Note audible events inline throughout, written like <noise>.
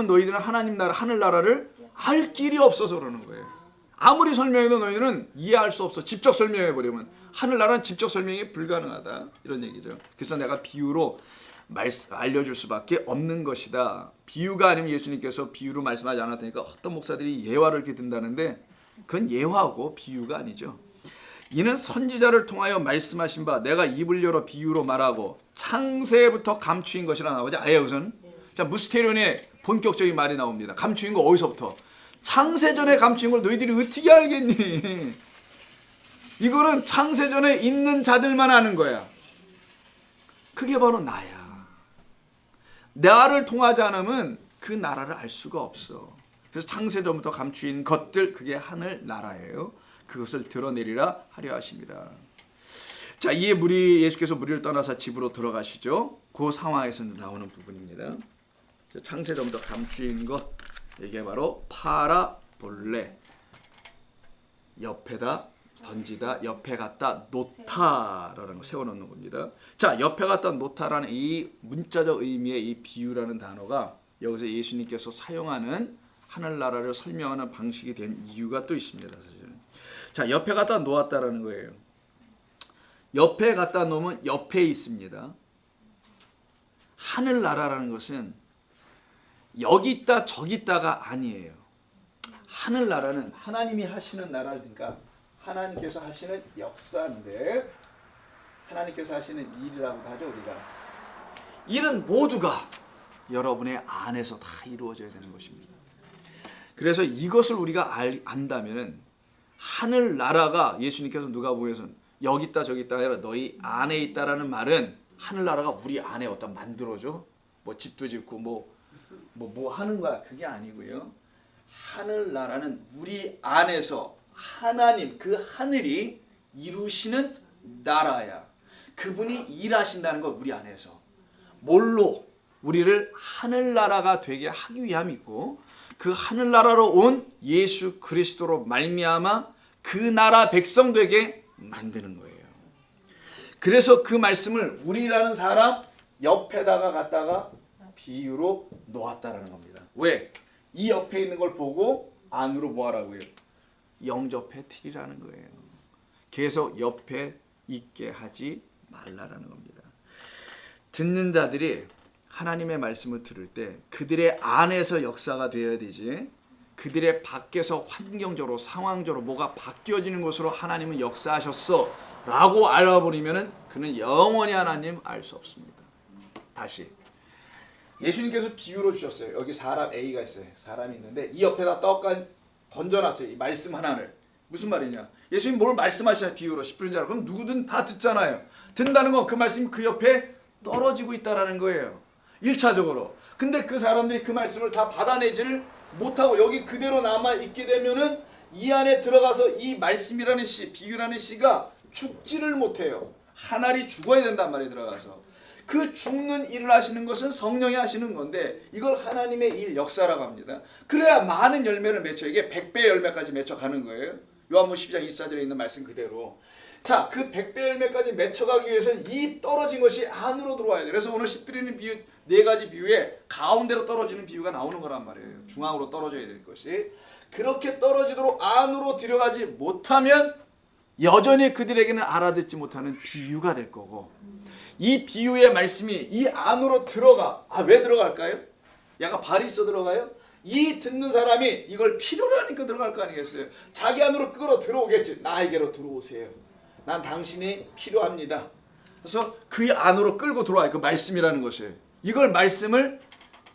너희들은 하나님 나라 하늘 나라를 알 길이 없어서 그러는 거예요. 아무리 설명해도 너희는 이해할 수 없어. 직접 설명해 버리면 하늘 나라는 직접 설명이 불가능하다 이런 얘기죠. 그래서 내가 비유로 말씀 알려줄 수밖에 없는 것이다. 비유가 아니면 예수님께서 비유로 말씀하지 않았다니까 어떤 목사들이 예화를 이렇게 든다는데 그건 예화고 비유가 아니죠. 이는 선지자를 통하여 말씀하신 바 내가 입을 열어 비유로 말하고 창세부터 감추인 것이라 나오죠. 아예 우선 자 무스테리온의 본격적인 말이 나옵니다. 감추인 거 어디서부터? 창세전에 감추인 걸 너희들이 어떻게 알겠니? <laughs> 이거는 창세전에 있는 자들만 아는 거야. 그게 바로 나야. 나를 통하지 않으면 그 나라를 알 수가 없어. 그래서 창세전부터 감추인 것들 그게 하늘 나라예요. 그것을 드러내리라 하려 하십니다. 자, 이에 무리 예수께서 무리를 떠나서 집으로 들어가시죠. 그 상황에서 나오는 부분입니다. 창세전부터 감추인 것 이게 바로 파라볼레 옆에다 던지다 옆에 갖다 놓다라는 거 세워놓는 겁니다. 자 옆에 갖다 놓다라는 이 문자적 의미의 이 비유라는 단어가 여기서 예수님께서 사용하는 하늘나라를 설명하는 방식이 된 이유가 또 있습니다. 사실은 자 옆에 갖다 놓았다라는 거예요. 옆에 갖다 놓으면 옆에 있습니다. 하늘나라라는 것은 여기 있다 저기 있다가 아니에요. 하늘나라는 하나님이 하시는 나라니까 하나님께서 하시는 역사인데 하나님께서 하시는 일이라고 하죠 우리가 일은 모두가 여러분의 안에서 다 이루어져야 되는 것입니다. 그래서 이것을 우리가 알, 안다면은 하늘 나라가 예수님께서 누가복음에서 여기 있다 저기 있다 아니라 너희 안에 있다라는 말은 하늘 나라가 우리 안에 어떤 만들어줘 뭐 집도 짓고 뭐 뭐 뭐 하는 거야 그게 아니고요. 하늘 나라는 우리 안에서 하나님 그 하늘이 이루시는 나라야. 그분이 일하신다는 거 우리 안에서 뭘로 우리를 하늘 나라가 되게 하기 위함이고 그 하늘 나라로 온 예수 그리스도로 말미암아 그 나라 백성 되게 만드는 거예요. 그래서 그 말씀을 우리라는 사람 옆에다가 갖다가 비유로 놓았다라는 겁니다. 왜? 이 옆에 있는 걸 보고 안으로 뭐 하라고요? 영접해 드리라는 거예요. 계속 옆에 있게 하지 말라라는 겁니다. 듣는 자들이 하나님의 말씀을 들을 때 그들의 안에서 역사가 되어야 되지. 그들의 밖에서 환경적으로 상황적으로 뭐가 바뀌어지는 것으로 하나님은 역사하셨어 라고 알아버리면은 그는 영원히 하나님 알 수 없습니다. 다시 예수님께서 비유로 주셨어요. 여기 사람 A가 있어요. 사람이 있는데 이 옆에다 떡간 던져놨어요. 이 말씀 하나를. 무슨 말이냐? 예수님 뭘 말씀하시냐 비유로 10분인 줄 그럼 누구든 다 듣잖아요. 듣는다는 건 그 말씀이 그 옆에 떨어지고 있다라는 거예요. 1차적으로. 근데 그 사람들이 그 말씀을 다 받아내지를 못하고 여기 그대로 남아 있게 되면은 이 안에 들어가서 이 말씀이라는 시, 비유라는 시가 죽지를 못해요. 하나리 죽어야 된단 말이 들어가서. 그 죽는 일을 하시는 것은 성령이 하시는 건데 이걸 하나님의 일 역사라고 합니다. 그래야 많은 열매를 맺혀 이게 100배 열매까지 맺혀 가는 거예요. 요한복음 12장 24절에 있는 말씀 그대로. 자, 그 100배 열매까지 맺혀가기 위해서는 이 떨어진 것이 안으로 들어와야 돼. 그래서 오늘 10드리는 비유 네 가지 비유에 가운데로 떨어지는 비유가 나오는 거란 말이에요. 중앙으로 떨어져야 될 것이. 그렇게 떨어지도록 안으로 들어가지 못하면 여전히 그들에게는 알아듣지 못하는 비유가 될 거고 이 비유의 말씀이 이 안으로 들어가. 아, 왜 들어갈까요? 약간 발이 있어 들어가요? 이 듣는 사람이 이걸 필요로 하니까 들어갈 거 아니겠어요? 자기 안으로 끌어 들어오겠지. 나에게로 들어오세요. 난 당신이 필요합니다. 그래서 그 안으로 끌고 들어와요. 그 말씀이라는 것을. 이걸 말씀을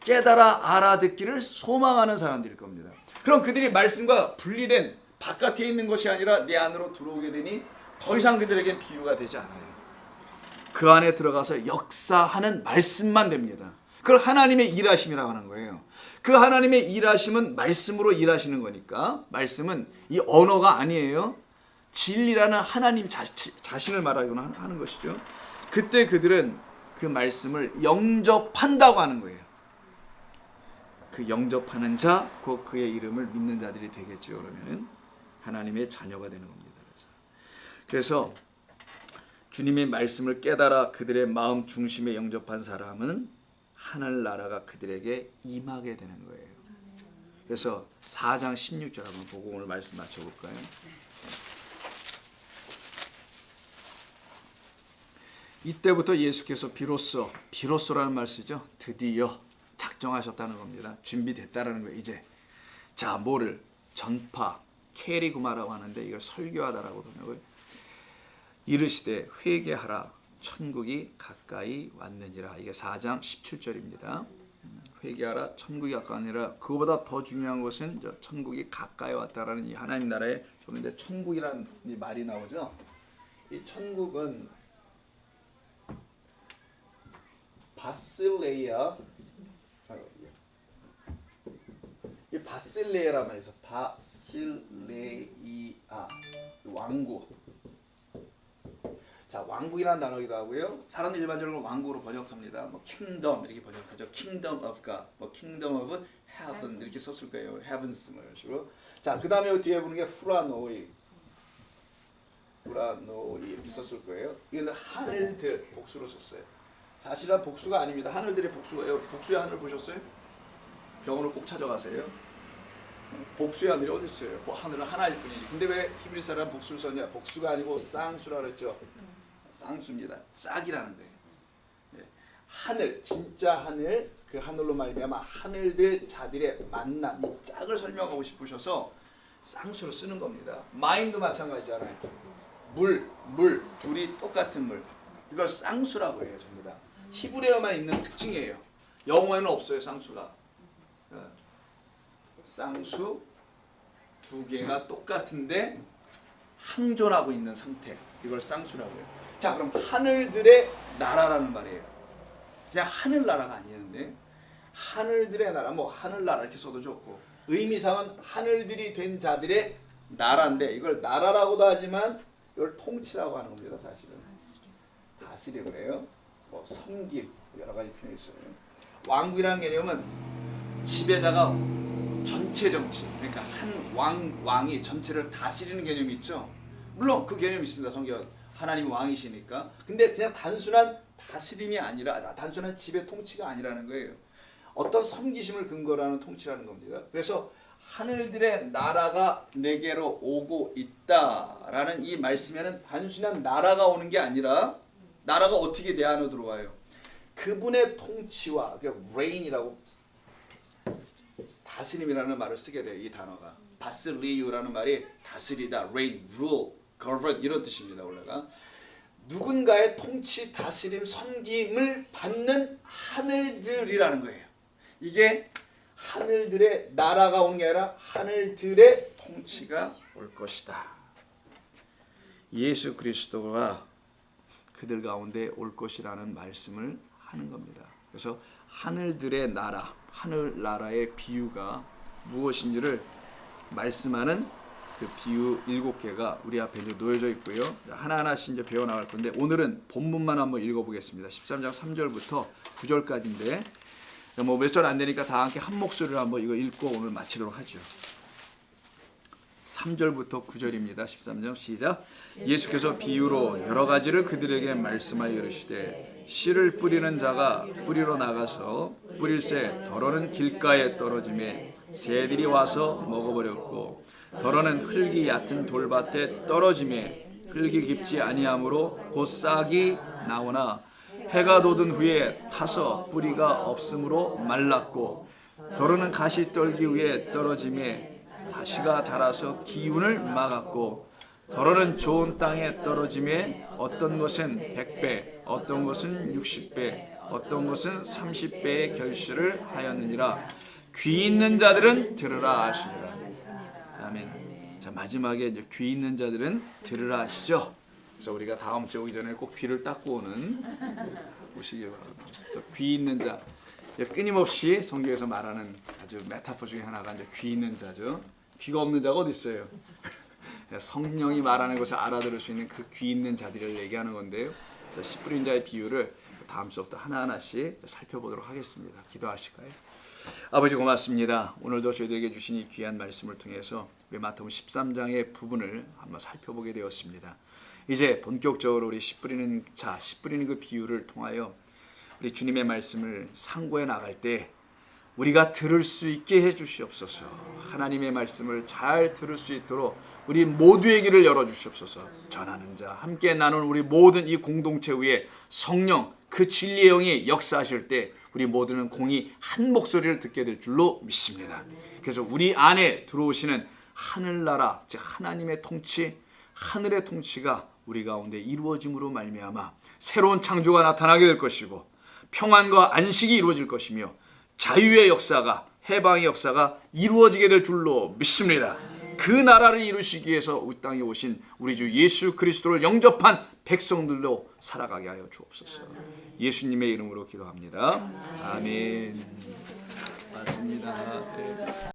깨달아 알아듣기를 소망하는 사람들일 겁니다. 그럼 그들이 말씀과 분리된 바깥에 있는 것이 아니라 내 안으로 들어오게 되니 더 이상 그들에겐 비유가 되지 않아요. 그 안에 들어가서 역사하는 말씀만 됩니다. 그걸 하나님의 일하심이라고 하는 거예요. 그 하나님의 일하심은 말씀으로 일하시는 거니까 말씀은 이 언어가 아니에요. 진리라는 하나님 자신, 을 말하거나 하는 것이죠. 그때 그들은 그 말씀을 영접한다고 하는 거예요. 그 영접하는 자, 곧 그의 이름을 믿는 자들이 되겠죠. 그러면은 하나님의 자녀가 되는 겁니다. 그래서, 그래서 주님의 말씀을 깨달아 그들의 마음 중심에 영접한 사람은 하늘 나라가 그들에게 임하게 되는 거예요. 그래서 4장 16절 한번 보고 오늘 말씀 맞춰 볼까요? 이때부터 예수께서 비로소 비로소라는 말 쓰죠. 드디어 작정하셨다는 겁니다. 준비됐다라는 거예요. 이제 자 뭐를 전파 캐리구마라고 하는데 이걸 설교하다라고 번역을 이르시되 회개하라 천국이 가까이 왔느니라 이게 4장 17절입니다. 회개하라 천국이 가까이 아니라 그거보다 더 중요한 것은 저 천국이 가까이 왔다라는 이 하나님 나라에 그런데 천국이라는 이 말이 나오죠. 이 천국은 바실레이아 이 바실레이라 말이죠. 바실레이아 왕국. 자 왕국이라는 단어기도 하고요. 사람들 일반적으로 왕국으로 번역합니다. 뭐 킹덤 이렇게 번역하죠. 킹덤 of God, 뭐 킹덤 of heaven 이렇게 썼을 거예요. heavens 뭐 이런 식으로. 자 그 다음에 뒤에 보는 게 후라노이, 후라노이 이렇게 썼을 거예요. 이거는 하늘들 복수로 썼어요. 사실은 복수가 아닙니다. 하늘들의 복수예요. 복수의 하늘 보셨어요? 병원을 꼭 찾아가세요. 복수의 하늘이 어디 있어요? 뭐 하늘은 하나일 뿐이지. 근데 왜 히브리 사람 복수를 썼냐? 복수가 아니고 쌍수라 그랬죠. 쌍수입니다. 싹이라는 거예요. 예. 하늘, 진짜 하늘, 그 하늘로 말미암아 하늘들 자들의 만남, 이 짝을 설명하고 싶으셔서 쌍수로 쓰는 겁니다. 마임도 마찬가지잖아요. 물, 물, 둘이 똑같은 물. 이걸 쌍수라고 해요, 전부 다. 히브리어만 있는 특징이에요. 영어에는 없어요, 쌍수가. 예. 쌍수 두 개가 똑같은데 항존하고 있는 상태. 이걸 쌍수라고 해요. 자, 그럼 하늘들의 나라라는 말이에요. 그냥 하늘나라가 아니었는데 하늘들의 나라, 뭐 하늘나라 이렇게 써도 좋고 의미상은 하늘들이 된 자들의 나라인데 이걸 나라라고도 하지만 이걸 통치라고 하는 겁니다, 사실은. 다스리고 그래요. 뭐 섬김 여러 가지 표현이 있어요. 왕국이라는 개념은 지배자가 전체 정치 그러니까 한 왕 왕이 전체를 다스리는 개념이 있죠. 물론 그 개념이 있습니다. 성경 하나님 왕이시니까. 근데 그냥 단순한 다스림이 아니라 단순한 지배 통치가 아니라는 거예요. 어떤 섬기심을 근거로 하는 통치라는 겁니다. 그래서 하늘들의 나라가 내게로 오고 있다라는 이 말씀에는 단순한 나라가 오는 게 아니라 나라가 어떻게 내 안으로 들어와요? 그분의 통치와 그 reign이라고 다스림이라는 말을 쓰게 돼요. 이 단어가 바슬리유라는 말이 다스리다, reign, rule, govern 이런 뜻입니다. 원래가 누군가의 통치, 다스림, 섬김을 받는 하늘들이라는 거예요. 이게 하늘들의 나라가 오는 게 아니라 하늘들의 통치가 올 것이다. 예수 그리스도가 그들 가운데 올 것이라는 말씀을 하는 겁니다. 그래서 하늘들의 나라, 하늘 나라의 비유가 무엇인지를 말씀하는 그 비유 일곱 개가 우리 앞에 이제 놓여져 있고요. 하나하나씩 이제 배워 나갈 건데 오늘은 본문만 한번 읽어 보겠습니다. 13장 3절부터 9절까지인데 뭐 몇 절 안 되니까 다 함께 한 목소리로 한번 이거 읽고 오늘 마치도록 하죠. 3절부터 9절입니다. 13장 시작. 예수께서 비유로 여러 가지를 그들에게 말씀하여 이르시되 씨를 뿌리는 자가 뿌리로 나가서 뿌릴새 덜어는 길가에 떨어짐에 새들이 와서 먹어버렸고 덜어는 흙이 얕은 돌밭에 떨어짐에 흙이 깊지 아니하므로 곧 싹이 나오나 해가 돋은 후에 타서 뿌리가 없으므로 말랐고 덜어는 가시떨기 위에 떨어짐에 가시가 자라서 기운을 막았고 덜어는 좋은 땅에 떨어짐에 어떤 것은 100배 어떤 것은 60배 어떤 것은 30배의 결실을 하였느니라. 귀 있는 자들은 들으라 하시니라 아멘 자 마지막에 이제 귀 있는 자들은 들으라 하시죠 그래서 우리가 다음 주에 오기 전에 꼭 귀를 닦고 오는 오시기 바랍니다 그래서 귀 있는 자 끊임없이 성경에서 말하는 아주 메타포 중에 하나가 이제 귀 있는 자죠 귀가 없는 자가 어디 있어요? <laughs> 성령이 말하는 것을 알아들을 수 있는 그 귀 있는 자들을 얘기하는 건데요. 씨 뿌린 자의 비유를 다음 수업부터 하나하나씩 살펴보도록 하겠습니다. 기도하실까요? 아버지 고맙습니다. 오늘도 저희들에게 주신 이 귀한 말씀을 통해서 마태복음 13장의 부분을 한번 살펴보게 되었습니다. 이제 본격적으로 우리 씨 뿌리는 자, 씨 뿌리는 그 비유를 통하여 우리 주님의 말씀을 상고해 나갈 때 우리가 들을 수 있게 해 주시옵소서. 하나님의 말씀을 잘 들을 수 있도록 우리 모두의 길을 열어 주시옵소서. 전하는 자 함께 나눈 우리 모든 이 공동체 위에 성령 그 진리의 영이 역사하실 때 우리 모두는 공이 한 목소리를 듣게 될 줄로 믿습니다. 그래서 우리 안에 들어오시는 하늘나라 즉 하나님의 통치 하늘의 통치가 우리 가운데 이루어짐으로 말미암아 새로운 창조가 나타나게 될 것이고 평안과 안식이 이루어질 것이며 자유의 역사가 해방의 역사가 이루어지게 될 줄로 믿습니다. 그 나라를 이루시기 위해서 이 땅에 오신 우리 주 예수 그리스도를 영접한 백성들로 살아가게 하여 주옵소서. 예수님의 이름으로 기도합니다. 아멘. 맞습니다. 네.